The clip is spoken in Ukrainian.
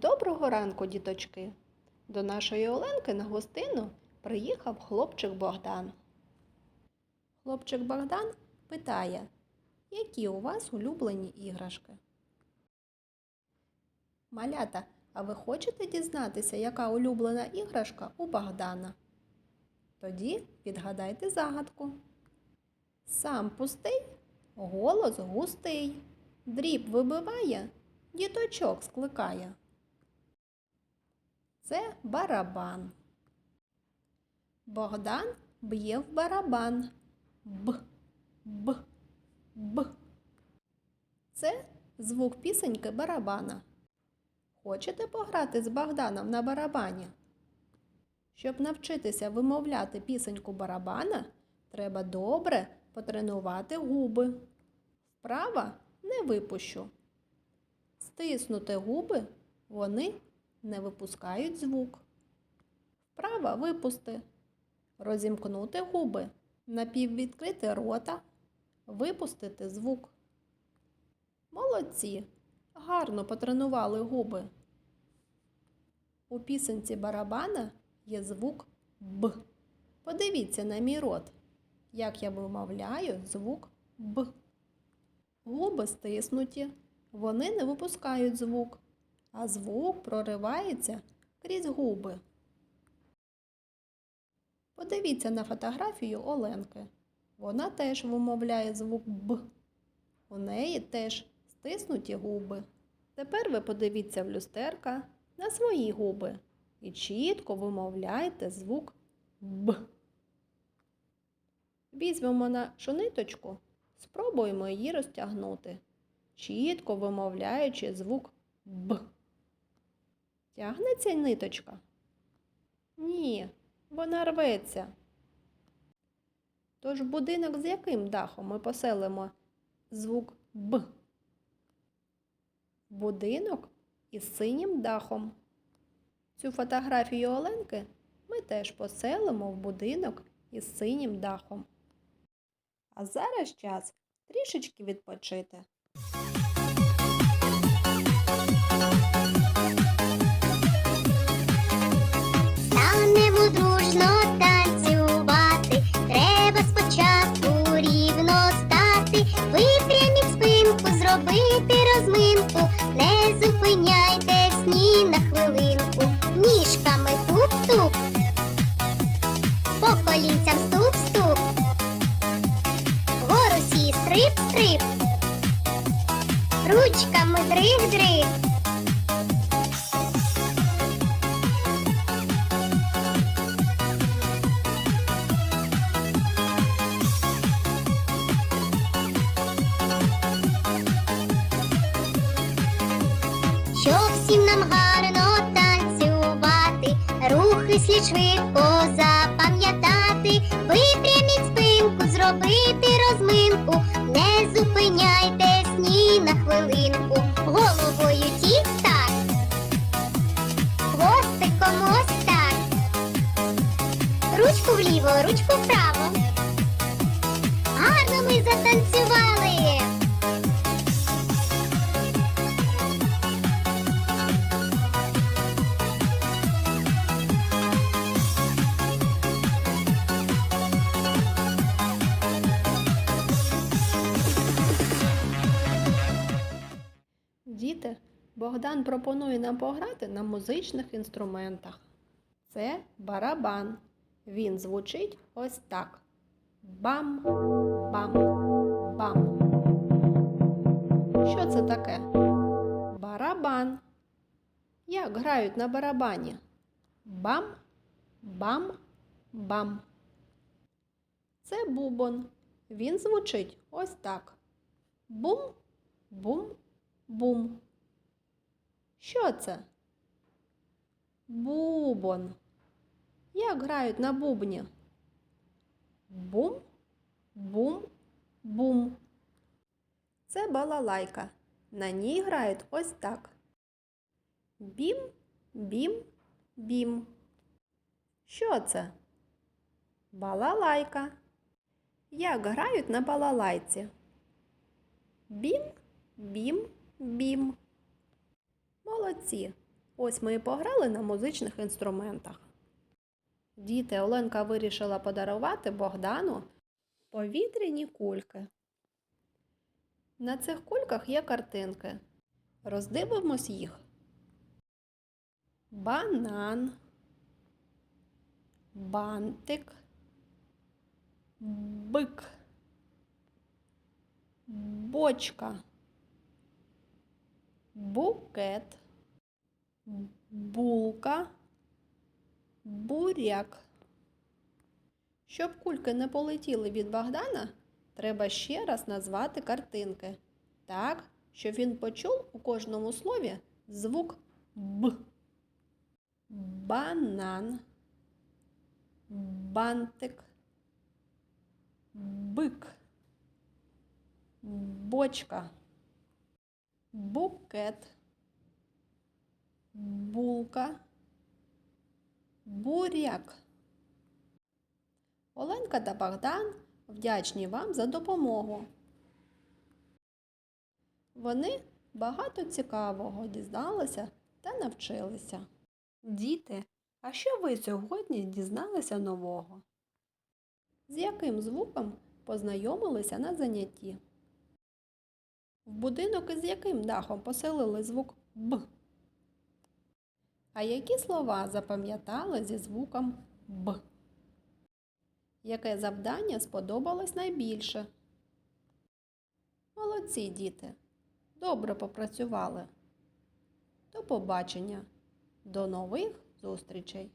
Доброго ранку, діточки! До нашої Оленки на гостину приїхав хлопчик Богдан. Хлопчик Богдан питає, які у вас улюблені іграшки? Малята, а ви хочете дізнатися, яка улюблена іграшка у Богдана? Тоді відгадайте загадку. Сам пустий, голос густий, дріб вибиває, діточок скликає. Це барабан. Богдан б'є в барабан. Б, б, б. Це звук пісеньки барабана. Хочете пограти з Богданом на барабані? Щоб навчитися вимовляти пісеньку барабана, треба добре потренувати губи. Вправа не випущу. Стиснути губи, вони не випускають звук. Вправа випусти. Розімкнути губи, напіввідкрити рота, випустити звук. Молодці. Гарно потренували губи. У пісенці барабана є звук Б. Подивіться на мій рот, як я вимовляю звук Б. Губи стиснуті, вони не випускають звук, а звук проривається крізь губи. Подивіться на фотографію Оленки. Вона теж вимовляє звук Б. У неї теж стиснуті губи. Тепер ви подивіться в люстерка на свої губи і чітко вимовляйте звук Б. Візьмемо нашу ниточку, спробуємо її розтягнути, чітко вимовляючи звук Б. Тягнеться ниточка? Ні, вона рветься. Тож будинок з яким дахом ми поселимо звук Б? Будинок із синім дахом. Цю фотографію Оленки ми теж поселимо в будинок із синім дахом. А зараз час трішечки відпочити. Зупиняйтесь ні на хвилинку. Ніжками туп-туп. По колінцям ступ-ступ. Вгору сі стрип-стрип. Ручками дриг-дриг. Всім нам гарно танцювати, рухи слід швидко запам'ятати, випряміть спинку, зробити розминку, не зупиняйтесь ні на хвилинку, головою тік-так, хвостиком ось так, ручку вліво, ручку вправо. Богдан пропонує нам пограти на музичних інструментах. Це барабан. Він звучить ось так: бам, бам, бам. Що це таке? Барабан. Як грають на барабані? Бам, бам, бам. Це бубон. Він звучить ось так: бум, бум, бум. Що це? Бубон. Як грають на бубні? Бум, бум, бум. Це балалайка. На ній грають ось так. Бім, бім, бім. Що це? Балалайка. Як грають на балалайці? Бім, бім, бім. Молодці. Ось ми і пограли на музичних інструментах. Діти Оленка вирішила подарувати Богдану повітряні кульки. На цих кульках є картинки. Роздивимось їх. Банан, бантик, бик, бочка, букет, булка, буряк. Щоб кульки не полетіли від Богдана, треба ще раз назвати картинки. Так, щоб він почув у кожному слові звук Б. Банан, бантик, бик, бочка, букет, булка, буряк. Оленка та Богдан вдячні вам за допомогу. Вони багато цікавого дізналися та навчилися. Діти, а що ви сьогодні дізналися нового? З яким звуком познайомилися на занятті? В будинок із яким дахом поселили звук Б? А які слова запам'ятали зі звуком Б? Яке завдання сподобалось найбільше? Молодці, діти! Добре попрацювали. До побачення. До нових зустрічей!